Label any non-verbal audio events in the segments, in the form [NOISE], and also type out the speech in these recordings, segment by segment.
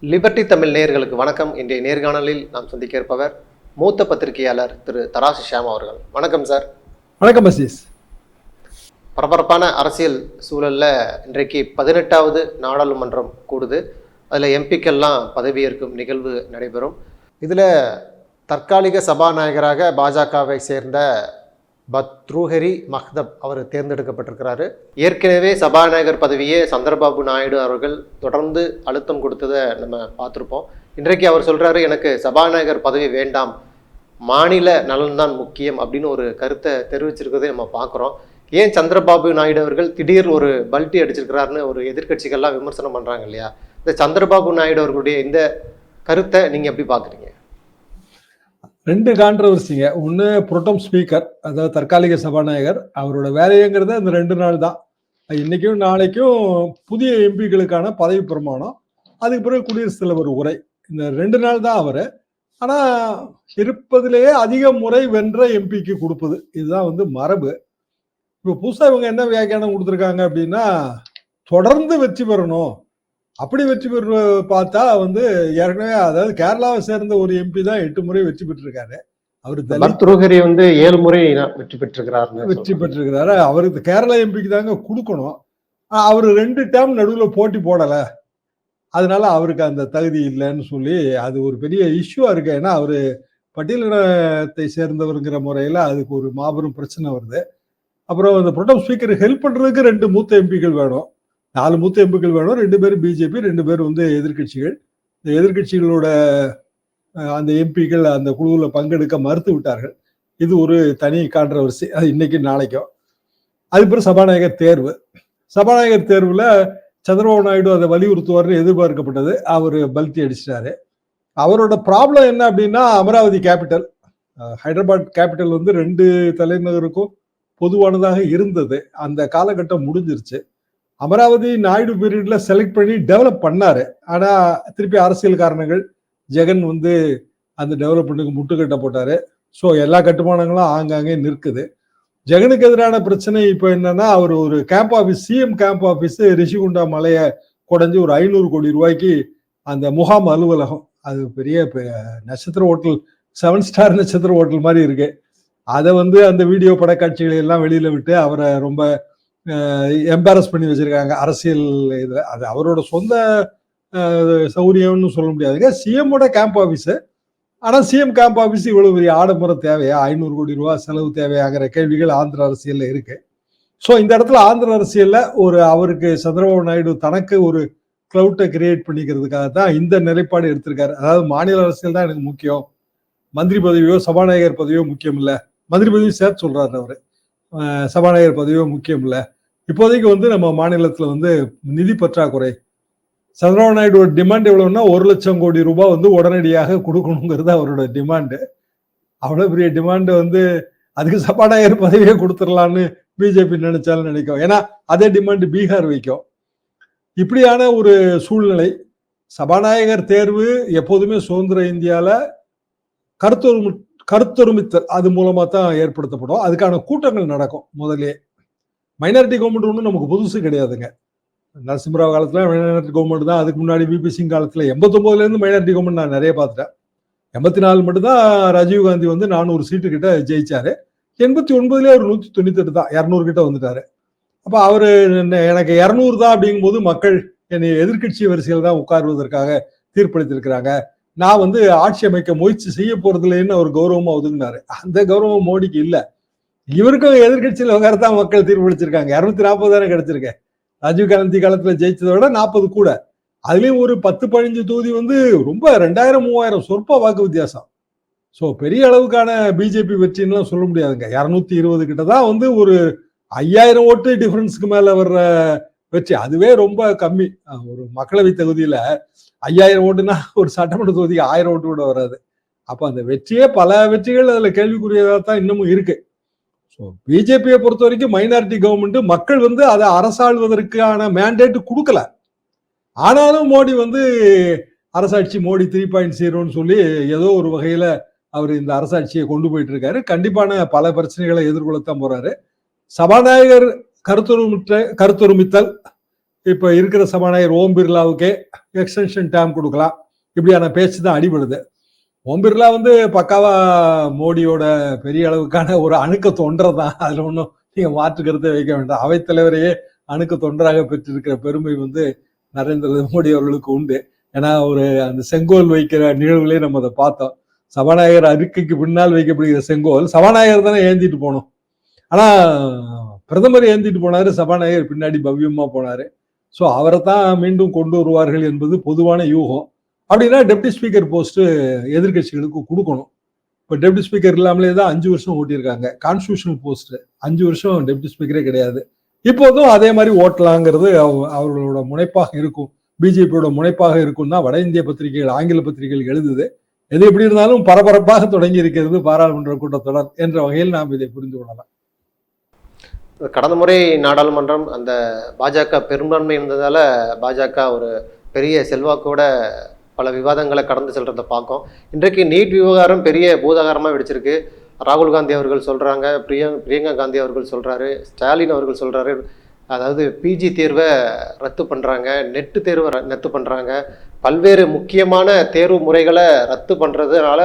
Liberty Tamil நேயர்களுக்கு வணக்கம். இன்றைய நேர்காணலில் நாம் சந்திக்க இருப்பவர் மூத்த பத்திரிகையாளர் திரு தராசு ஷியாம் அவர்கள். வணக்கம் சார். வணக்கம் அசீஸ். பரபரப்பான அரசியல் சூழல்ல இன்றைக்கு பதினெட்டாவது நாடாளுமன்றம் கூடுது. அதில் எம்பிக்கெல்லாம் பதவியேற்கும் நிகழ்வு நடைபெறும். இதில் தற்காலிக சபாநாயகராக பாஜகவை சேர்ந்த பத்ருஹரி மஹ்தப் அவர் தேர்ந்தெடுக்கப்பட்டிருக்கிறாரு. ஏற்கனவே சபாநாயகர் பதவியே சந்திரபாபு நாயுடு அவர்கள் தொடர்ந்து அழுத்தம் கொடுத்ததை நம்ம பார்த்துருப்போம். இன்றைக்கு அவர் சொல்கிறாரு எனக்கு சபாநாயகர் பதவி வேண்டாம். மாநில நலன்தான் முக்கியம் அப்படின்னு ஒரு கருத்தை தெரிவிச்சிருக்கிறதை நம்ம பார்க்குறோம். ஏன் சந்திரபாபு நாயுடு அவர்கள் திடீர் ஒரு பல்ட்டி அடிச்சிருக்கிறாருன்னு ஒரு எதிர்க்கட்சிகள்லாம் விமர்சனம் பண்ணுறாங்க இல்லையா? இந்த சந்திரபாபு நாயுடு அவர்களுடைய இந்த கருத்தை நீங்கள் எப்படி பார்க்குறீங்க? ரெண்டு கான்ட்ரவர்சிங்க ஒன்று புரோட்டம் ஸ்பீக்கர் அதாவது தற்காலிக சபாநாயகர். அவரோட வேலைங்கிறது அந்த ரெண்டு நாள் தான். இன்னைக்கும் நாளைக்கும் புதிய எம்பிக்களுக்கான பதவி பிரமாணம். அதுக்கு பிறகு குடியரசுத் தலைவர் உரை. இந்த ரெண்டு நாள் தான் அவர். ஆனால் இருப்பதிலேயே அதிக முறை வென்ற எம்பிக்கு கொடுப்பது. இதுதான் வந்து மரபு. இப்போ புதுசாக இவங்க என்ன வியாக்கியானம் கொடுத்துருக்காங்க அப்படின்னா தொடர்ந்து வெற்றி பெறணும். அப்படி வெற்றி பெற பார்த்தா வந்து ஏற்கனவே அதாவது கேரளாவை சேர்ந்த ஒரு எம்பி தான் எட்டு முறை வெற்றி பெற்றிருக்காரு. அவர் பத்ரூஹரி வந்து ஏழு முறை வெற்றி பெற்றிருக்கிறாருன்னு வெற்றி பெற்றிருக்கிறாரு. அவருக்கு கேரளா எம்பிக்கு தாங்க கொடுக்கணும். அவர் ரெண்டு டேம் நடுவில் போட்டி போடல. அதனால அவருக்கு அந்த தகுதி இல்லைன்னு சொல்லி அது ஒரு பெரிய இஷ்யூவா இருக்கு. ஏன்னா அவரு பட்டியலினத்தை சேர்ந்தவருங்கிற முறையில அதுக்கு ஒரு மாபெரும் பிரச்சனை வருது. அப்புறம் அந்த புரோட்டம் ஸ்பீக்கர் ஹெல்ப் பண்றதுக்கு ரெண்டு மூத்த எம்பிக்கள் வேணும். நாலு மூத்த எம்பிக்கள் வேணும் ரெண்டு பேரும் பிஜேபி ரெண்டு பேர் வந்து எதிர்க்கட்சிகள். இந்த எதிர்க்கட்சிகளோட அந்த எம்பிக்கள் அந்த குழுவில் பங்கெடுக்க மறுத்து விட்டார்கள். இது ஒரு தனி கான்ட்ரவர்சி அது இன்னைக்கு நாளைக்கும் அதுக்கப்புறம் சபாநாயகர் தேர்வு. சபாநாயகர் தேர்வில் சந்திரபாபு நாயுடு அதை வலியுறுத்துவார்னு எதிர்பார்க்கப்பட்டது. அவர் பல்தி அடிச்சிட்டாரு. அவரோட ப்ராப்ளம் என்ன அப்படின்னா அமராவதி கேபிட்டல் ஹைதராபாத் கேபிட்டல் வந்து ரெண்டு தலைநகருக்கும் பொதுவானதாக இருந்தது. அந்த காலகட்டம் முடிஞ்சிருச்சு. அமராவதி நாயுடு பீரியட்ல செலக்ட் பண்ணி டெவலப் பண்ணாரு. ஆனா திருப்பி அரசியல் காரணங்கள் ஜெகன் வந்து அந்த டெவலப்மெண்ட்டுக்கு முட்டுக்கட்டை போட்டாரு. ஸோ எல்லா கட்டுமானங்களும் ஆங்காங்கே நிற்குது. ஜெகனுக்கு எதிரான பிரச்சனை இப்போ என்னன்னா அவர் ஒரு camp office CM camp office Rushikonda மலையை குடஞ்சி ஒரு ஐநூறு கோடி ரூபாய்க்கு அந்த முகாம் அலுவலகம். அது பெரிய பெ- நட்சத்திர ஹோட்டல் செவன் ஸ்டார் நட்சத்திர ஹோட்டல் மாதிரி இருக்கு. அதை வந்து அந்த வீடியோ படக்காட்சிகளை எல்லாம் வெளியில விட்டு அவரை ரொம்ப எம்பாரஸ் பண்ணி வச்சிருக்காங்க அரசியல் இதில். அது அவரோட சொந்த சௌரியம்னு சொல்ல முடியாதுங்க. சிஎம்மோட கேம்ப் ஆஃபீஸு ஆனால் சிஎம் கேம்ப் ஆஃபீஸ் இவ்வளோ பெரிய ஆடம்பரம் தேவையா? ஐநூறு கோடி ரூபா செலவு தேவையாகிற கேள்விகள் ஆந்திர அரசியலில் இருக்கு. ஸோ இந்த இடத்துல ஆந்திர அரசியலில் ஒரு அவருக்கு சந்திரபாபு நாயுடு தனக்கு ஒரு கிளவுட்டை கிரியேட் பண்ணிக்கிறதுக்காக தான் இந்த நிலைப்பாடு எடுத்திருக்காரு. அதாவது மாநில அரசியல் தான் எனக்கு முக்கியம். மந்திரி பதவியோ சபாநாயகர் பதவியோ முக்கியம் இல்லை மந்திரி பதவி சேர்த்து சொல்றாரு அவர். சபாநாயகர் பதவியோ முக்கியம் இல்லை இப்போதைக்கு வந்து நம்ம மாநிலத்தில் வந்து நிதி பற்றாக்குறை. சந்திரபாபு நாயுடுவோட டிமாண்ட் எவ்வளவுன்னா ஒரு லட்சம் கோடி ரூபாய் வந்து உடனடியாக கொடுக்கணுங்கிறது அவரோட டிமாண்டு அவ்வளோ பெரிய டிமாண்டு வந்து அதுக்கு சபாநாயகர் பதவியே கொடுத்துடலான்னு பிஜேபி நினைச்சாலும் நினைக்கும். ஏன்னா அதே டிமாண்ட் பீகார் வைக்கும். இப்படியான ஒரு சூழ்நிலை சபாநாயகர் தேர்வு எப்போதுமே சுதந்திர இந்தியாவில் கருத்தொரு கருத்தொருமித்தல் அது மூலமாக தான் ஏற்படுத்தப்படும். அதுக்கான கூட்டங்கள் நடக்கும் முதலே மைனாரிட்டி கவர்மெண்ட் ஒன்றும் நமக்கு புதுசு கிடையாதுங்க. நரசிம்மராவ் காலத்தில் மைனாரிட்டி கவர்மெண்ட் தான் அதுக்கு முன்னாடி பிபி சிங் காலத்தில் எண்பத்தொம்பதுலேருந்து மைனாரிட்டி கவர்மெண்ட் நான் நிறைய பார்த்துட்டேன். எண்பத்தி நாலு மட்டும்தான் ராஜீவ்காந்தி ராஜீவ் காந்தி வந்து நானூறு சீட்டு கிட்ட ஜெயிச்சாரு. எண்பத்தி ஒன்பதுலேயே அவர் நூற்றி தொண்ணூத்தெட்டு தான் இரநூறு கிட்ட வந்துட்டாரு. அப்போ அவர் என்ன- எனக்கு இரநூறு தான் அப்படிங்கும்போது மக்கள் என்னை எதிர்க்கட்சி வரிசையில் தான் உட்காருவதற்காக தீர்ப்பளித்திருக்கிறாங்க. நான் வந்து ஆட்சி அமைக்க முயற்சி செய்ய போறதில்லைன்னு அவர் கௌரவமா ஒதுங்கினாரு அந்த கௌரவம் மோடிக்கு இல்லை. இவருக்கும் எதிர்க்கட்சியில் உட்காரத்தான் மக்கள் தீர்ப்பளிச்சிருக்காங்க இரநூத்தி நாற்பது தானே கிடைச்சிருக்கு. ராஜீவ் காந்தி காலத்துல ஜெயிச்சதை விட நாற்பது கூட. அதுலயும் ஒரு பத்து பதினஞ்சு தொகுதி வந்து ரொம்ப ரெண்டாயிரம் மூவாயிரம் சொற்ப வாக்கு வித்தியாசம். ஸோ பெரிய அளவுக்கான பிஜேபி வெற்றின்னுலாம் சொல்ல முடியாதுங்க. இரநூத்தி இருபது கிட்ட தான் வந்து ஒரு ஐயாயிரம் ஓட்டு டிஃபரன்ஸ்க்கு மேல வர்ற வெற்றி. அதுவே ரொம்ப கம்மி. ஒரு மக்களவை தொகுதியில ஐயாயிரம் ஓட்டுனா ஒரு சட்டமன்ற தொகுதிக்கு ஆயிரம் ஓட்டு கூட வராது. அப்ப அந்த வெற்றியே பல வெற்றிகள் அதுல கேள்விக்குரியதா தான் இன்னமும் இருக்கு. ஸோ பிஜேபியை பொறுத்த வரைக்கும் மைனாரிட்டி கவர்மெண்ட் மக்கள் வந்து அதை அரசாள்வதற்கான மேண்டேட் கொடுக்கல. ஆனாலும் மோடி வந்து அரசாட்சி மோடி த்ரீ பாயிண்ட் ஜீரோன்னு சொல்லி ஏதோ ஒரு வகையில் அவர் இந்த அரசாட்சியை கொண்டு போயிட்டு இருக்காரு கண்டிப்பான பல பிரச்சனைகளை எதிர்கொள்ளத்தான் போறாரு. சபாநாயகர் கருத்துருமிட்ட கருத்துருமித்தல் இப்போ இருக்கிற சபாநாயகர் ஓம் பிர்லாவுக்கே எக்ஸ்டென்ஷன் டேம் கொடுக்கலாம். இப்படியான பேச்சு தான் அடிபடுது. ஓம் பிர்லா வந்து பக்காவா மோடியோட பெரிய அளவுக்கான ஒரு அணுக்க தொண்டர் தான். அதுல ஒன்றும் நீங்க மாற்று கருத்தை வைக்க வேண்டாம். அவைத்தலைவரையே அணுக்க தொண்டராக பெற்றிருக்கிற பெருமை வந்து நரேந்திர மோடி அவர்களுக்கு உண்டு. ஏன்னா ஒரு அந்த செங்கோல் வைக்கிற நிகழ்வுகளே நம்ம அதை பார்த்தோம். சபாநாயகர் அறிக்கைக்கு பின்னால் வைக்கப்படுகிற செங்கோல் சபாநாயகர் தானே ஏந்திட்டு போனோம். ஆனா பிரதமர் ஏந்திட்டு போனாரு சபாநாயகர் பின்னாடி பவ்யமா போனாரு. ஸோ அவரை தான் மீண்டும் கொண்டு வருவார்கள் என்பது பொதுவான யூகம். அப்படின்னா டெப்டி ஸ்பீக்கர் போஸ்ட்டு எதிர்கட்சிகளுக்கு கொடுக்கணும். இப்போ டெப்டி ஸ்பீக்கர் இல்லாமலே தான் அஞ்சு வருஷம் ஓட்டியிருக்காங்க. கான்ஸ்டியூஷனல் போஸ்ட்டு அஞ்சு வருஷம் டெப்டி ஸ்பீக்கரே கிடையாது. இப்போதும் அதே மாதிரி ஓட்டலாங்கிறது அவர்களோட முனைப்பாக இருக்கும். பிஜேபியோட முனைப்பாக இருக்கும் தான் வட இந்திய பத்திரிகைகள் ஆங்கில பத்திரிகைகள் எழுதுது. எது எப்படி இருந்தாலும் பரபரப்பாக தொடங்கி இருக்கிறது பாராளுமன்ற கூட்டத்தொடர் என்ற வகையில் நாம் இதை புரிந்து கொள்ளலாம். கடந்த முறை நாடாளுமன்றம் அந்த பாஜக பெரும்பான்மை இருந்ததால பாஜக ஒரு பெரிய செல்வாக்கோட பல விவாதங்களை கடந்து செல்றதை பார்க்கோம். இன்றைக்கு நீட் விவகாரம் பெரிய பூதாகாரமாக வெடிச்சிருக்கு. ராகுல் காந்தி அவர்கள் சொல்றாங்க பிரியங் பிரியங்கா காந்தி அவர்கள் சொல்றாரு ஸ்டாலின் அவர்கள் சொல்றாரு. அதாவது பிஜி தேர்வை ரத்து பண்ணுறாங்க நெட்டு தேர்வை ரத்து பண்ணுறாங்க பல்வேறு முக்கியமான தேர்வு முறைகளை ரத்து பண்ணுறதுனால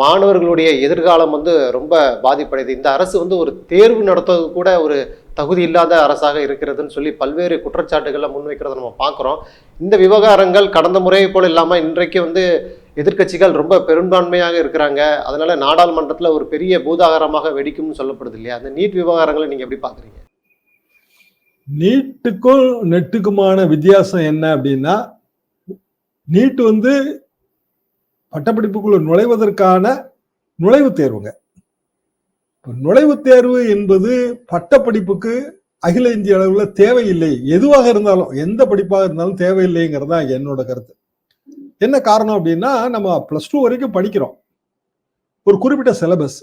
மாணவர்களுடைய எதிர்காலம் வந்து ரொம்ப பாதிப்படையுது. இந்த அரசு வந்து ஒரு தேர்வு நடத்துவது கூட ஒரு தகுதி இல்லாத அரசாக இருக்கிறதுன்னு சொல்லி பல்வேறு குற்றச்சாட்டுகளை முன்வைக்கிறத நம்ம பார்க்குறோம். இந்த விவகாரங்கள் கடந்த முறையை போல இல்லாமல் இன்றைக்கு வந்து எதிர்க்கட்சிகள் ரொம்ப பெரும்பான்மையாக இருக்கிறாங்க. அதனால நாடாளுமன்றத்தில் ஒரு பெரிய பூதாகாரமாக வெடிக்கும்னு சொல்லப்படுது இல்லையா? அந்த நீட் விவகாரங்களை நீங்கள் எப்படி பார்க்குறீங்க? நீட்டுக்கும் நெட்டுக்குமான வித்தியாசம் என்ன அப்படின்னா நீட் வந்து பட்டப்படிப்புக்குள்ள நுழைவதற்கான நுழைவுத் தேர்வுங்க. நுழைவுத் தேர்வு என்பது பட்டப்படிப்புக்கு அகில இந்திய அளவில் தேவையில்லை. எதுவாக இருந்தாலும் எந்த படிப்பாக இருந்தாலும் தேவையில்லைங்கிறது தான் என்னோட கருத்து. என்ன காரணம் அப்படின்னா நம்ம ப்ளஸ் டூ வரைக்கும் படிக்கிறோம். ஒரு குறிப்பிட்ட சிலபஸ்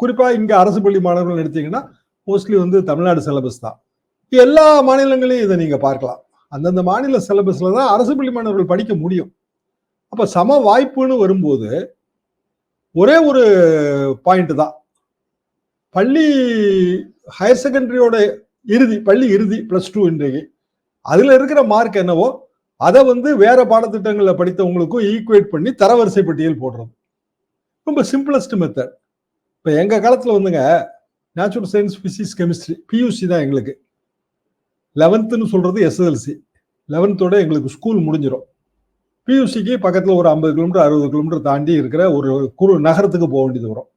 குறிப்பாக இங்கே அரசு பள்ளி மாணவர்கள் எடுத்தீங்கன்னா மோஸ்ட்லி வந்து தமிழ்நாடு சிலபஸ் தான். எல்லா மாநிலங்களையும் இதை நீங்கள் பார்க்கலாம். அந்தந்த மாநில சிலபஸ்ல தான் அரசு பள்ளி மாணவர்கள் படிக்க முடியும். அப்போ சம வாய்ப்புன்னு வரும்போது ஒரே ஒரு பாயிண்ட் தான். பள்ளி ஹையர் செகண்டரியோட இறுதி பள்ளி இறுதி ப்ளஸ் டூ இன்றைக்கு. அதில் இருக்கிற மார்க் என்னவோ அதை வந்து வேற பாடத்திட்டங்களில் படித்தவங்களுக்கும் ஈக்குவேட் பண்ணி தரவரிசை பட்டியல் போடுறது ரொம்ப சிம்பிளஸ்ட் மெத்தட் இப்போ எங்கள் காலத்தில் வந்துங்க natural science physics chemistry PUC தான் எங்களுக்கு. லெவன்த்துன்னு சொல்கிறது எஸ்எஸ்எல்சி லெவன்த்தோட எங்களுக்கு ஸ்கூல் முடிஞ்சிடும் பியூசிக்கு பக்கத்தில் ஒரு ஐம்பது கிலோமீட்டர் அறுபது கிலோமீட்டர் தாண்டி இருக்கிற ஒரு குறு நகரத்துக்கு போக வேண்டியது வரும்.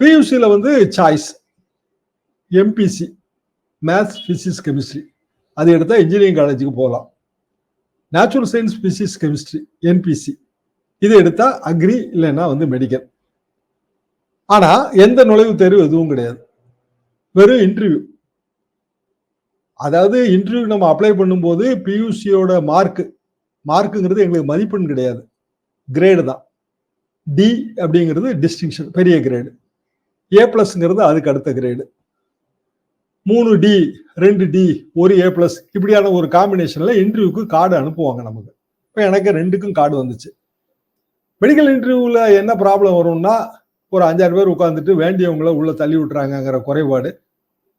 பியூசியில் வந்து choice MPC maths physics chemistry அது எடுத்தால் இன்ஜினியரிங் காலேஜுக்கு போகலாம். Natural science physics chemistry NPC இது எடுத்தால் அக்ரி இல்லைன்னா வந்து மெடிக்கல் ஆனால் எந்த நுழைவுத் தேர்வு எதுவும் கிடையாது. வெறும் இன்டர்வியூ அதாவது இன்டர்வியூ நம்ம அப்ளை பண்ணும்போது பியூசியோட மார்க் மார்க்குங்கிறது எங்களுக்கு மதிப்பெண் கிடையாது. கிரேடு தான். டி அப்படிங்கிறது டிஸ்டிங்ஷன் பெரிய கிரேடு ஏ பிளஸ்ங்கிறது அதுக்கு அடுத்த கிரேடு மூணு டி ரெண்டு டி ஒரு ஏ பிளஸ் இப்படியான ஒரு காம்பினேஷனில் இன்டர்வியூக்கு கார்டு அனுப்புவாங்க நமக்கு. இப்போ எனக்கு ரெண்டுக்கும் கார்டு வந்துச்சு. மெடிக்கல் இன்டர்வியூவில் என்ன ப்ராப்ளம் வரும்னா ஒரு அஞ்சாறு பேர் உட்காந்துட்டு வேண்டியவங்கள உள்ள தள்ளி விட்டுறாங்கங்கிற குறைபாடு.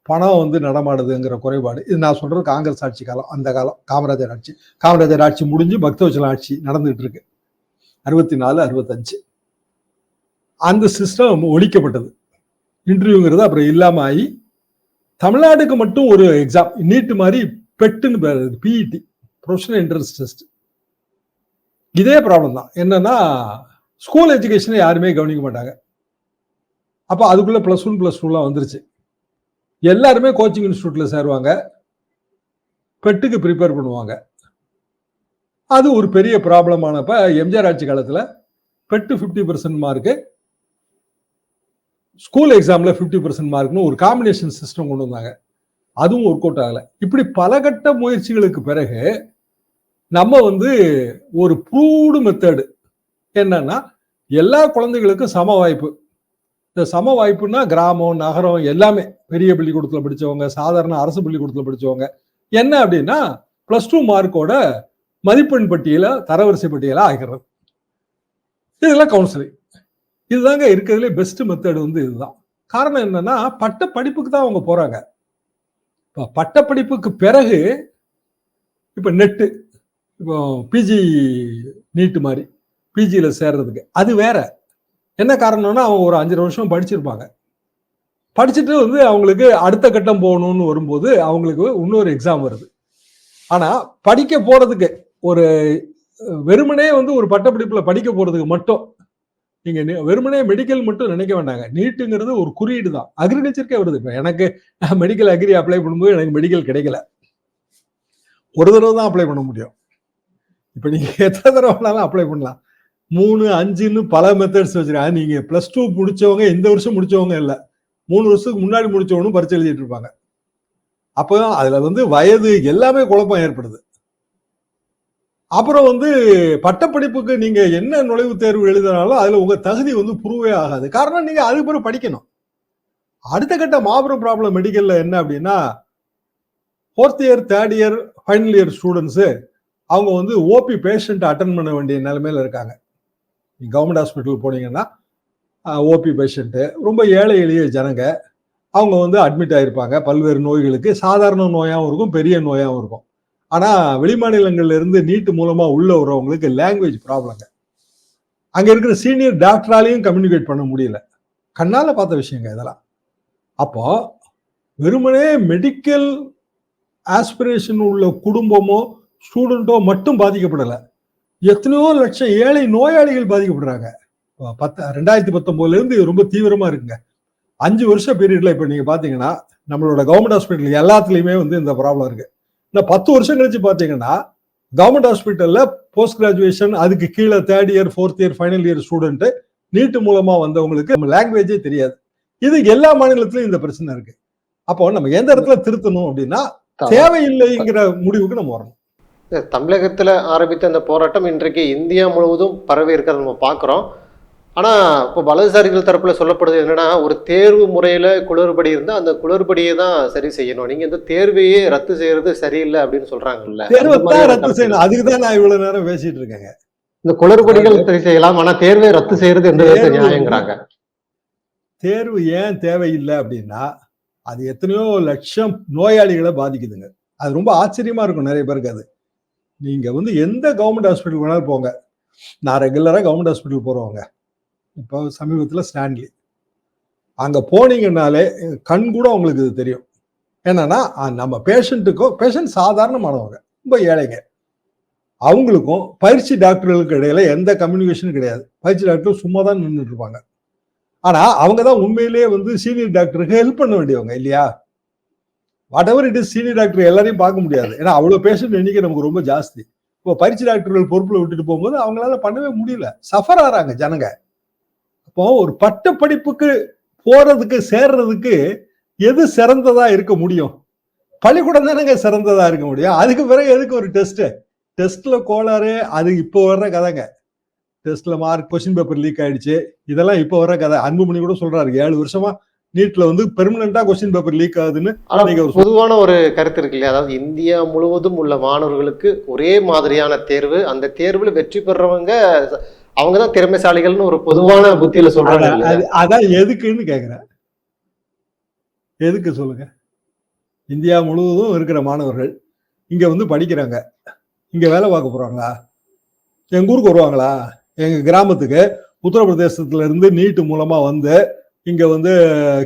பணம் வந்து நடமாடுதுங்கிற குறைபாடு. இது நான் சொல்றது காங்கிரஸ் ஆட்சி காலம் அந்த காலம் காமராஜர் ஆட்சி. காமராஜர் ஆட்சி முடிஞ்சு பக்தவச்சல ஆட்சி நடந்துகிட்டு இருக்கு. அறுபத்தி நாலு அறுபத்தஞ்சு. அந்த சிஸ்டம் ஒழிக்கப்பட்டது. இன்டர்வியூங்கிறது அப்புறம் இல்லாம ஆகி தமிழ்நாடுக்கு மட்டும் ஒரு எக்ஸாம் நீட்டு மாதிரி பெட்டுன்னு பேர் பிஇடி ப்ரொஃபஷனல் என்ட்ரன்ஸ் டெஸ்ட் இதே ப்ராப்ளம் தான். என்னன்னா ஸ்கூல் எஜுகேஷனை யாருமே கவனிக்க மாட்டாங்க. அப்போ அதுக்குள்ளே ப்ளஸ் ஒன் ப்ளஸ் டூலாம் வந்துருச்சு. எல்லாருமே கோச்சிங் இன்ஸ்டியூட்டில் சேருவாங்க. பெட்டுக்கு ப்ரிப்பேர் பண்ணுவாங்க. அது ஒரு பெரிய ப்ராப்ளமானப்ப எம்ஜிஆர் ஆட்சி காலத்தில் PET fifty percent mark school எக்ஸாமில் ஃபிஃப்டி பர்சன்ட் மார்க்னு ஒரு காம்பினேஷன் சிஸ்டம் கொண்டு வந்தாங்க. அதுவும் ஒர்க் அவுட் ஆகலை. இப்படி பல கட்ட முயற்சிகளுக்கு பிறகு நம்ம வந்து ஒரு ப்ரூவ்டு மெத்தடு என்னன்னா எல்லா குழந்தைகளுக்கும் சம வாய்ப்பு. இந்த சம வாய்ப்புனா கிராமம் நகரம் எல்லாமே பெரிய பள்ளிக்கூடத்தில் படிச்சவங்க சாதாரண அரசு பள்ளிக்கூடத்தில் படித்தவங்க என்ன அப்படின்னா பிளஸ் டூ மார்க்கோட மதிப்பெண் பட்டியல தரவரிசை பட்டியலாக ஆகிறது. இதெல்லாம் கவுன்சிலிங் இதுதாங்க இருக்கிறதுலே பெஸ்ட் மெத்தட் வந்து இதுதான். காரணம் என்னன்னா பட்ட படிப்புக்கு தான் அவங்க போறாங்க. இப்போ பட்ட படிப்புக்கு பிறகு இப்போ நெட்டு இப்போ பிஜி நீட்டு மாதிரி பிஜியில் சேர்றதுக்கு அது வேற. என்ன காரணம்னா அவங்க ஒரு அஞ்சரை வருஷம் படிச்சிருப்பாங்க. படிச்சுட்டு வந்து அவங்களுக்கு அடுத்த கட்டம் போகணும்னு வரும்போது அவங்களுக்கு இன்னொரு எக்ஸாம் வருது. ஆனால் படிக்க போகிறதுக்கு ஒரு வெறுமனே வந்து ஒரு பட்டப்படிப்பில் படிக்க போகிறதுக்கு மட்டும் நீங்கள் வெறுமனே மெடிக்கல் மட்டும் நினைக்க வேண்டாங்க. நீட்டுங்கிறது ஒரு குறியீடு தான். அக்ரிகல்ச்சருக்கே வருது. இப்போ எனக்கு மெடிக்கல் அக்ரி அப்ளை பண்ணும்போது எனக்கு மெடிக்கல் கிடைக்கல. ஒரு தடவை தான் அப்ளை பண்ண முடியும். இப்போ நீங்கள் எத்தனை தடவை வேணாலும் அப்ளை பண்ணலாம். மூணு அஞ்சுன்னு பல மெத்தட்ஸ் வச்சிருக்காங்க. நீங்க பிளஸ் டூ முடிச்சவங்க இந்த வருஷம் முடிச்சவங்க இல்லை. மூணு வருஷத்துக்கு முன்னாடி முடிச்சவனும் பரிச்சை எழுதிட்டு இருப்பாங்க. அப்போ அதுல வந்து வயது எல்லாமே குழப்பம் ஏற்படுது. அப்புறம் வந்து பட்டப்படிப்புக்கு நீங்க என்ன நுழைவுத் தேர்வு எழுதினாலும் அதுல உங்க தகுதி வந்து ப்ரூவே ஆகாது. காரணம் நீங்க அதுக்கு பிறகு படிக்கணும். அடுத்த கட்ட மாபெரும் ப்ராப்ளம் மெடிக்கல்ல என்ன அப்படின்னா fourth year third year final year students அவங்க வந்து ஓபி பேஷண்ட் அட்டன் பண்ண வேண்டிய நிலைமையில இருக்காங்க. கவர்மெண்ட் ஹாஸ்பிட்டல் போனீங்கன்னா ஓபி பேஷண்ட்டு ரொம்ப ஏழை எளிய ஜனங்க அவங்க வந்து அட்மிட் ஆகியிருப்பாங்க பல்வேறு நோய்களுக்கு சாதாரண நோயாகவும் இருக்கும் பெரிய நோயாகவும் இருக்கும். ஆனால் வெளிமாநிலங்கள்லேருந்து நீட்டு மூலமாக உள்ள வரவங்களுக்கு லாங்குவேஜ் ப்ராப்ளங்க அங்கே இருக்கிற சீனியர் டாக்டராலையும் கம்யூனிகேட் பண்ண முடியல. கண்ணால் பார்த்த விஷயங்க இதெல்லாம். அப்போ வெறுமனே மெடிக்கல் ஆஸ்பிரேஷன் உள்ள குடும்பமோ ஸ்டூடெண்ட்டோ மட்டும் பாதிக்கப்படலை. எத்தனையோ லட்சம் ஏழை நோயாளிகள் பாதிக்கப்படுறாங்க. பத்து ரெண்டாயிரத்தி பத்தொன்பதுல இருந்து இது ரொம்ப தீவிரமா இருக்குங்க. அஞ்சு வருஷம் பீரியட்ல இப்ப நீங்க பாத்தீங்கன்னா நம்மளோட கவர்மெண்ட் ஹாஸ்பிட்டல் எல்லாத்துலயுமே வந்து இந்த ப்ராப்ளம் இருக்கு. இந்த பத்து வருஷம் கழிச்சு பாத்தீங்கன்னா கவர்மெண்ட் ஹாஸ்பிட்டல்ல போஸ்ட் கிராஜுவேஷன் அதுக்கு கீழே third year fourth year final year student NEET மூலமா வந்தவங்களுக்கு நம்ம லாங்குவேஜே தெரியாது. இது எல்லா மாநிலத்திலும் இந்த பிரச்சனை இருக்கு. அப்போ நம்ம எந்த இடத்துல திருத்தணும் அப்படின்னா தேவையில்லைங்கிற முடிவுக்கு நம்ம வரணும். தமிழகத்துல ஆரம்பித்த இந்த போராட்டம் இன்றைக்கு இந்தியா முழுவதும் பரவி இருக்கிறத நம்ம பார்க்குறோம். ஆனா இப்போ வலதுசாரிகள் தரப்புல சொல்லப்படுது என்னன்னா ஒரு தேர்வு முறையில குளறுபடி இருந்தா அந்த குளறுபடியை தான் சரி செய்யணும். நீங்க இந்த தேர்வையே ரத்து செய்யறது சரியில்லை அப்படின்னு அந்த மாதிரியான ரத்து செய்யணும். அதுக்கு தான் நான் இவ்வளவு நேரம் பேசிட்டு இருக்கேங்க. இந்த குளறுபடிகள் சரி செய்யலாம் ஆனா தேர்வை ரத்து செய்யறது தேர்வு நியாயங்கிறாங்க? தேர்வு ஏன் தேவையில்லை அப்படின்னா அது எத்தனையோ லட்சம் நோயாளிகளை பாதிக்குதுங்க. அது ரொம்ப ஆச்சரியமா இருக்கும் நிறைய பேருக்கு அது. நீங்கள் வந்து எந்த கவர்மெண்ட் ஹாஸ்பிட்டல் வேணாலும் போங்க. நான் ரெகுலராக கவர்மெண்ட் ஹாஸ்பிட்டல் போகிறவங்க இப்போ சமீபத்தில் ஸ்டான்லி. அங்கே போனீங்கன்னாலே கண் கூட உங்களுக்கு இது தெரியும். என்னன்னா நம்ம பேஷண்ட்டுக்கும் பேஷண்ட் சாதாரணமானவங்க ரொம்ப ஏழைங்க. அவங்களுக்கும் பயிற்சி டாக்டர்களுக்கு இடையில எந்த கம்யூனிகேஷனும் கிடையாது. பயிற்சி டாக்டர் சும்மா தான் நின்றுட்டு இருப்பாங்க. ஆனால் அவங்க தான் உண்மையிலேயே வந்து சீனியர் டாக்டருக்கு ஹெல்ப் பண்ண வேண்டியவங்க இல்லையா? Whatever it is senior doctor எல்லாரையும் பார்க்க முடியாது. ஏன்னா அவ்வளோ பேஷண்ட் எண்ணிக்கை நமக்கு ரொம்ப ஜாஸ்தி. இப்போ பயிற்சி டாக்டர்கள் பொறுப்பில் விட்டுட்டு போகும்போது அவங்களால பண்ணவே முடியல. சஃபர் ஆறாங்க ஜனங்க. அப்போ ஒரு பட்ட படிப்புக்கு போறதுக்கு சேர்றதுக்கு எது சிறந்ததா இருக்க முடியும்? பள்ளிக்கூடம் தானேங்க சிறந்ததா இருக்க முடியும்? அதுக்கு பிறகு எதுக்கு ஒரு டெஸ்ட் டெஸ்ட்ல கோளாறு அது இப்போ வர்ற கதைங்க. டெஸ்ட்ல மார்க் கொஸ்டின் பேப்பர் லீக் ஆயிடுச்சு. இதெல்லாம் இப்போ வர்ற கதை. அன்புமணி கூட சொல்றாரு ஏழு வருஷமா நீட்ல வந்து பெர்மனண்டா கொஸ்டின் பேப்பர் லீக் ஆகுதுன்னு பொதுவான ஒரு கருத்து இருக்கு இல்லையா? அதாவது இந்தியா முழுவதும் உள்ள மாணவர்களுக்கு ஒரே மாதிரியான தேர்வு அந்த தேர்வுல வெற்றி பெறவங்க அவங்க தான் திறமைசாலிகள்னு ஒரு பொதுவான புத்தியில சொல்றாங்க அதான் எதுக்குன்னு கேக்குறேன். எதுக்கு சொல்லுங்க? இந்தியா முழுவதும் இருக்கிற மாணவர்கள் இங்க வந்து படிக்கிறாங்க. இங்க வேலை பார்க்க போறாங்களா? எங்க ஊருக்கு வருவாங்களா? எங்க கிராமத்துக்கு உத்தரப்பிரதேசத்துல இருந்து நீட்டு மூலமா வந்து இங்கே வந்து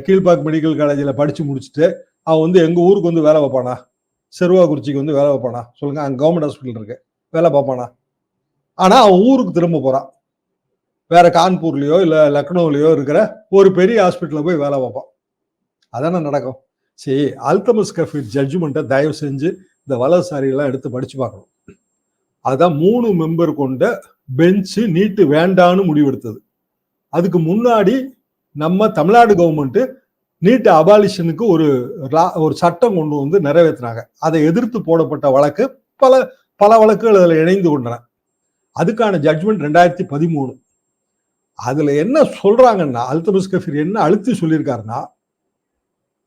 கீழ்பாக் மெடிக்கல் காலேஜில் படித்து முடிச்சுட்டு அவன் வந்து எங்கள் ஊருக்கு வந்து வேலை பார்ப்பானா? செருவாக்குறிச்சிக்கு வந்து வேலை பார்ப்பானா? சொல்லுங்கள் அங்கே கவர்மெண்ட் ஹாஸ்பிட்டல் இருக்கு. வேலை பார்ப்பானா? ஆனால் அவன் ஊருக்கு திரும்ப போகிறான் வேற கான்பூர்லேயோ இல்லை லக்னோவிலையோ இருக்கிற ஒரு பெரிய ஹாஸ்பிட்டலில் போய் வேலை பார்ப்பான். அதானே நடக்கும். சரி அல்தமஸ் ஜட்ஜ்மெண்ட்டை தயவு செஞ்சு இந்த வலதுசாரியெல்லாம் எடுத்து படித்து பார்க்கணும். அதுதான் மூணு மெம்பர் கொண்ட பெஞ்சு நீட்டு வேண்டான்னு முடிவெடுத்தது. அதுக்கு முன்னாடி நம்ம தமிழ்நாடு கவர்மெண்ட் நீட் அபாலிஷனுக்கு ஒரு ஒரு சட்டம் கொண்டு வந்து நிறைவேற்றினாங்க அதை எதிர்த்து போடப்பட்ட வழக்கு பல பல வழக்குகள் அதில் இணைந்து கொண்டன. அதுக்கான ஜட்ஜ்மெண்ட் ரெண்டாயிரத்தி பதிமூணு. அதில் என்ன சொல்றாங்கன்னா அல்தமஸ் கஃபீர் என்ன அழுத்தி சொல்லியிருக்காருன்னா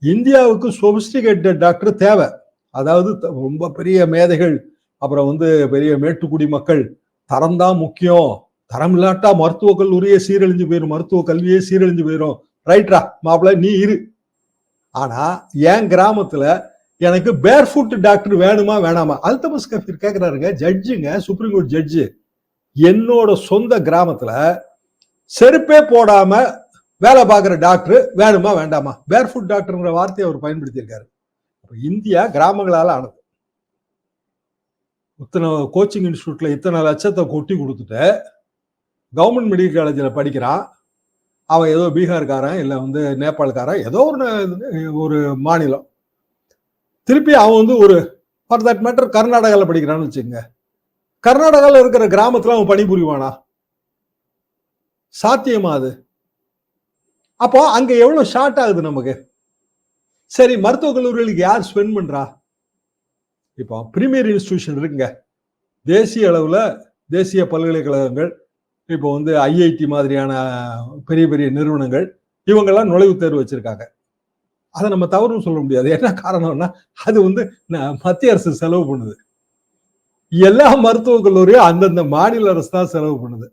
இந்தியாவுக்கு சொபிஸ்டிகேட்டட் டாக்டர் தேவை. அதாவது த- ரொம்ப பெரிய மேதைகள் அப்புறம் வந்து பெரிய மேட்டுக்குடி மக்கள் தரம் தான் முக்கியம். தரம் இல்லாட்டா மருத்துவ கல்லூரியே சீரழிஞ்சு போயிடும் மருத்துவ கல்வியே சீரழிஞ்சு போயிடும் ரைட்ரா மாப்பிள்ள நீ இரு. ஆனா என் கிராமத்துல எனக்கு பேர் ஃபுட் டாக்டர் வேணுமா வேணாமா? அல்தமஸ் கபீர் கேட்கிறாருங்க ஜட்ஜுங்க சுப்ரீம் கோர்ட் ஜட்ஜு என்னோட சொந்த கிராமத்துல செருப்பே போடாம வேலை பார்க்குற டாக்டர் வேணுமா வேண்டாமா? பேர் ஃபுட் டாக்டர்ங்கிற வார்த்தையை அவர் பயன்படுத்தியிருக்காரு. இந்தியா கிராமங்களால் ஆனது. இத்தனை கோச்சிங் இன்ஸ்டியூட்ல இத்தனை லட்சத்தை கொட்டி கொடுத்துட்டு கவர்மெண்ட் மெடிக்கல் காலேஜில் படிக்கிறான் அவன் ஏதோ பீகார்காரன் இல்லை வந்து நேபாளக்காரன் ஏதோ ஒரு ஒரு மாநிலம். திருப்பி அவன் வந்து ஒரு ஃபார் தட் மேட்டர் கர்நாடகாவில் படிக்கிறான்னு வச்சுக்கோங்க. கர்நாடகாவில் இருக்கிற கிராமத்தில் அவன் பணிபுரிவானா? சாத்தியமா அது? அப்போ அங்கே எவ்வளோ ஷார்ட் ஆகுது நமக்கு? சரி மருத்துவக் கல்லூரிகளுக்கு யார் ஸ்பெண்ட் பண்ணுறா இப்போ ப்ரீமியர் இன்ஸ்டிடியூஷன் இருக்குங்க. தேசிய அளவில் தேசிய பல்கலைக்கழகங்கள் இப்போ வந்து ஐஐடி மாதிரியான பெரிய பெரிய நிறுவனங்கள் இவங்கெல்லாம் நுழைவுத் தேர்வு வச்சிருக்காங்க. அதை நம்ம தவறும் சொல்ல முடியாது. என்ன காரணம்னா அது வந்து மத்திய அரசு செலவு பண்ணுது. எல்லா மருத்துவக் கல்லூரியும் அந்தந்த மாநில அரசு தான் செலவு பண்ணுது.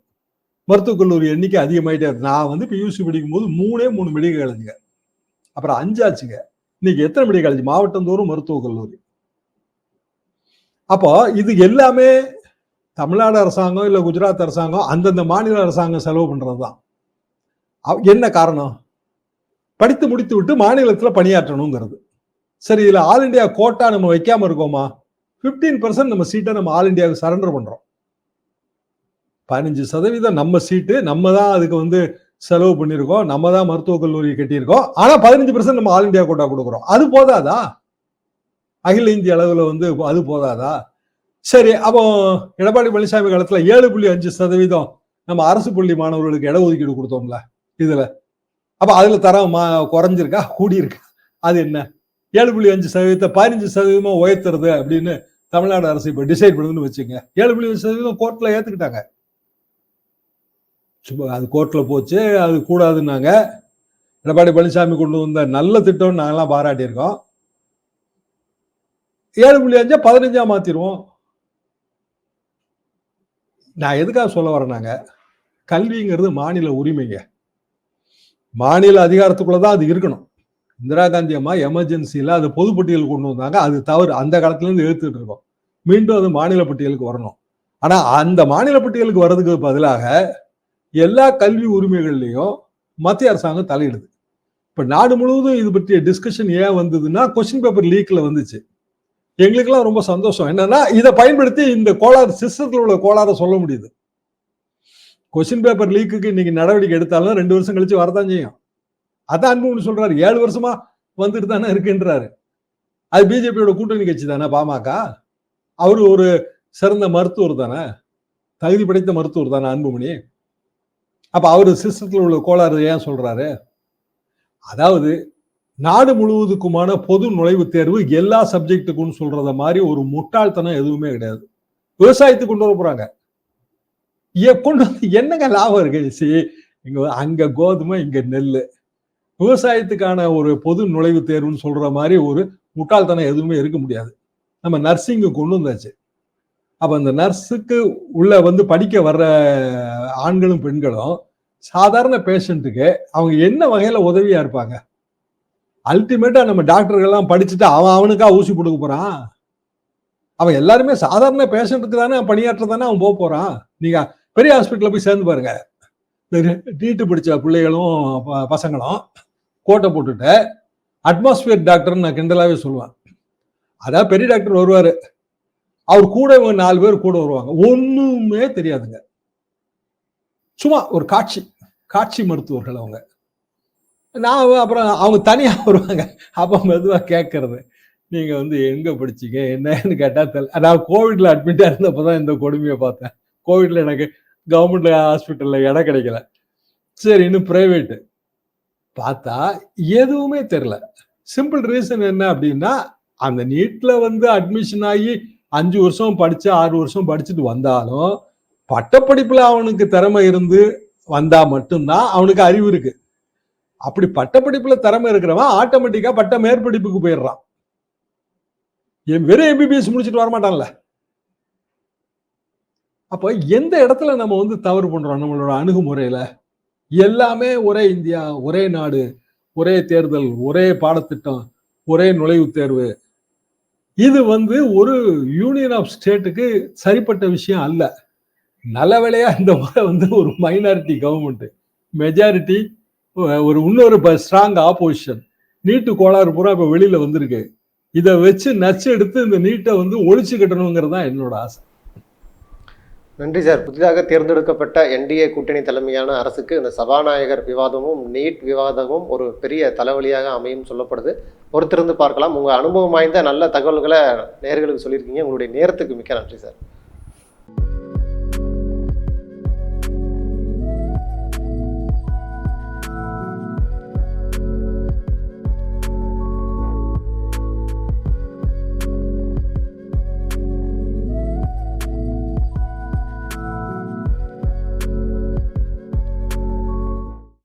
மருத்துவக் கல்லூரி எண்ணிக்கை அதிகமாயிட்டே இருக்கு. நான் வந்து இப்போ யூசி படிக்கும் போது மூணே மூணு மெடிக்கல் காலேஜுங்க அப்புறம் அஞ்சாச்சுங்க இன்னைக்கு எத்தனை மெடிக்கல் காலேஜ் மாவட்டந்தோறும் மருத்துவக் கல்லூரி. அப்போ இது எல்லாமே தமிழ்நாடு அரசாங்கம் இல்லை குஜராத் அரசாங்கம் அந்தந்த மாநில அரசாங்கம் செலவு பண்ணுறது தான் என்ன காரணம்? படித்து முடித்து விட்டு மாநிலத்தில் பணியாற்றணுங்கிறது. சரி இதில் ஆல் இந்தியா கோட்டா நம்ம வைக்காமல் இருக்கோமா? 15% பர்சன்ட் நம்ம சீட்டை நம்ம ஆல் இந்தியாவுக்கு சரண்டர் பண்ணுறோம் பதினஞ்சு சதவீதம் நம்ம சீட்டு நம்ம தான் அதுக்கு வந்து செலவு பண்ணியிருக்கோம் நம்ம தான் மருத்துவக் கல்லூரி கட்டியிருக்கோம். ஆனால் பதினஞ்சு பர்சன்ட் நம்ம ஆல் இந்தியா கோட்டா கொடுக்குறோம். அது போதாதா? அகில இந்திய அளவில் வந்து அது போதாதா? சரி அப்போ எடப்பாடி பழனிசாமி காலத்துல ஏழு புள்ளி அஞ்சு சதவீதம் நம்ம அரசு பள்ளி மாணவர்களுக்கு இடஒதுக்கீடு கொடுத்தோம்ல இதுல. அப்ப அதுல தரம் மா- குறைஞ்சிருக்கா? கூடியிருக்கா? அது என்ன? ஏழு புள்ளி அஞ்சு சதவீதத்தை பதினஞ்சு சதவீதமா உயர்த்துறது அப்படின்னு தமிழ்நாடு அரசு இப்ப டிசைட் பண்ணுதுன்னு வச்சுங்க. ஏழு புள்ளி அஞ்சு சதவீதம் கோர்ட்ல ஏத்துக்கிட்டாங்க. சும்மா அது கோர்ட்ல போச்சு அது கூடாதுன்னாங்க. எடப்பாடி பழனிசாமி கொண்டு வந்த நல்ல திட்டம்னு நாங்கெல்லாம் பாராட்டியிருக்கோம். ஏழு புள்ளி அஞ்சா பதினஞ்சா மாத்திருவோம். நான் எதுக்காக சொல்ல வரேனாங்க கல்விங்கிறது மாநில உரிமைங்க. மாநில அதிகாரத்துக்குள்ள தான் அது இருக்கணும். இந்திரா காந்தி அம்மா எமர்ஜென்சியில் அது பொதுப்பட்டியல் கொண்டு வந்தாங்க. அது தவறு. அந்த காலத்துலேருந்து எழுத்துட்டு இருக்கோம். மீண்டும் அது மாநில பட்டியலுக்கு வரணும். ஆனால் அந்த மாநில பட்டியலுக்கு வர்றதுக்கு பதிலாக எல்லா கல்வி உரிமைகள்லையும் மத்திய அரசாங்கம் தலையிடுது. இப்போ நாடு முழுவதும் இது பற்றிய டிஸ்கஷன் ஏன் வந்ததுன்னா கொஸ்டின் பேப்பர் லீக்கில் வந்துச்சு. எங்களுக்கெல்லாம் ரொம்ப சந்தோஷம். என்னன்னா இதை பயன்படுத்தி இந்த கோளாறு சிஸ்டத்தில் உள்ள கோளாறை சொல்ல முடியுது. கொஸ்டின் பேப்பர் லீக்குக்கு இன்னைக்கு நடவடிக்கை எடுத்தாலும் ரெண்டு வருஷம் கழிச்சு வரதான் செய்யும். அதான் அன்புன்னு சொல்றாரு ஏழு வருஷமா வந்துட்டு தானே இருக்குன்றாரு. அது பிஜேபியோட கூட்டணி கட்சி தானே பாமக. அவரு ஒரு சிறந்த மருத்துவர் தானே. தகுதி படைத்த மருத்துவர் தானே அன்புமணி. அப்ப அவரு சிஸ்டத்தில் உள்ள கோளாறு ஏன் சொல்றாரு? அதாவது நாடு முழுவதுக்குமான பொது நுழைவுத் தேர்வு எல்லா சப்ஜெக்டுக்கும் சொல்றத மாதிரி ஒரு முட்டாள்தனம் எதுவுமே கிடையாது. விவசாயத்துக்கு கொண்டு வர போறாங்க. கொண்டு வந்து என்னங்க லாபம் இருக்கு சரி இங்க அங்க கோதுமை இங்க நெல் விவசாயத்துக்கான ஒரு பொது நுழைவுத் தேர்வுன்னு சொல்ற மாதிரி ஒரு முட்டாள்தனம் எதுவுமே இருக்க முடியாது. நம்ம நர்சிங்கு கொண்டு வந்தாச்சு. அப்ப அந்த நர்ஸுக்கு உள்ள வந்து படிக்க வர்ற ஆண்களும் பெண்களும் சாதாரண பேஷண்ட்டுக்கு அவங்க என்ன வகையில உதவியா இருப்பாங்க? அல்டிமேட்டா நம்ம டாக்டர்கள்லாம் படிச்சுட்டு அவன் அவனுக்கா ஊசி போட்டுக்க போறான். அவன் எல்லாருமே சாதாரண பேஷண்ட்டுக்கு தானே பணியாற்ற தானே அவன் போக போறான். நீங்க பெரிய ஹாஸ்பிட்டலில் போய் சேர்ந்து பாருங்க. நீட்டு பிடிச்ச பிள்ளைகளும் ப- பசங்களும் கோட்டை போட்டுட்டு அட்மாஸ்பியர் டாக்டர்னு நான் கிண்டலாவே சொல்லுவேன். அதான் பெரிய டாக்டர் வருவார். அவர் கூட நாலு பேர் கூட வருவாங்க. ஒண்ணுமே தெரியாதுங்க. சும்மா ஒரு காட்சி காட்சி மருத்துவர்கள் அவங்க. நான் அப்புறம் அவங்க தனியாக [LAUGHS] வருவாங்க. அப்போ மெதுவாக கேட்கறது நீங்கள் வந்து எங்கே படிச்சீங்க? என்னன்னு கேட்டால் தெரியல நான் கோவிட்ல இருந்தப்போ தான் இந்த கொடுமையை பார்த்தேன். கோவிட்ல எனக்கு கவர்மெண்ட் ஹாஸ்பிட்டலில் இடம் கிடைக்கல. சரி இன்னும் ப்ரைவேட்டு பார்த்தா எதுவுமே தெரியல. சிம்பிள் ரீசன் என்ன அப்படின்னா அந்த நீட்டில் வந்து அட்மிஷன் ஆகி அஞ்சு வருஷம் படித்து ஆறு வருஷம் படிச்சுட்டு வந்தாலும் பட்டப்படிப்பில் அவனுக்கு திறமை இருந்து வந்தால் மட்டும்தான் அவனுக்கு அறிவு இருக்குது அப்படி பட்டப்படிப்புல திறமை இருக்கிறவன் ஆட்டோமேட்டிக்கா பட்ட மேற்படிப்புக்கு போயிடுறான். என் வெறும் எம்பிபிஎஸ் முடிச்சுட்டு வரமாட்டான்ல. அப்போ எந்த இடத்துல நம்ம வந்து தவறு பண்றோம் நம்மளோட அணுகுமுறையில? எல்லாமே ஒரே இந்தியா ஒரே நாடு ஒரே தேர்தல் ஒரே பாடத்திட்டம் ஒரே நுழைவுத் தேர்வு. இது வந்து ஒரு யூனியன் ஆஃப் ஸ்டேட்டுக்கு சரிப்பட்ட விஷயம் அல்ல. நல்ல வேலையா இந்த முறை வந்து ஒரு மைனாரிட்டி கவர்மெண்ட் மெஜாரிட்டி ஒரு இன்னொரு ஸ்ட்ராங் ஆப்போசிஷன் நீட்டு கோளாறு பூரா இப்போ வெளியில வந்திருக்கு. இதை வச்சு நச்சு எடுத்து இந்த நீட்டை வந்து ஒழிச்சு கட்டணுங்கிறது தான் என்னோட ஆசை. நன்றி சார். புதிதாக தேர்ந்தெடுக்கப்பட்ட என்டிஏ கூட்டணி தலைமையான அரசுக்கு இந்த சபாநாயகர் விவாதமும் நீட் விவாதமும் ஒரு பெரிய தலைவலியாக அமையும் சொல்லப்படுது. பொறுத்திருந்து பார்க்கலாம். உங்கள் அனுபவம் வாய்ந்த நல்ல தகவல்களை நேர்களுக்கு சொல்லியிருக்கீங்க. உங்களுடைய நேரத்துக்கு மிக்க நன்றி சார்.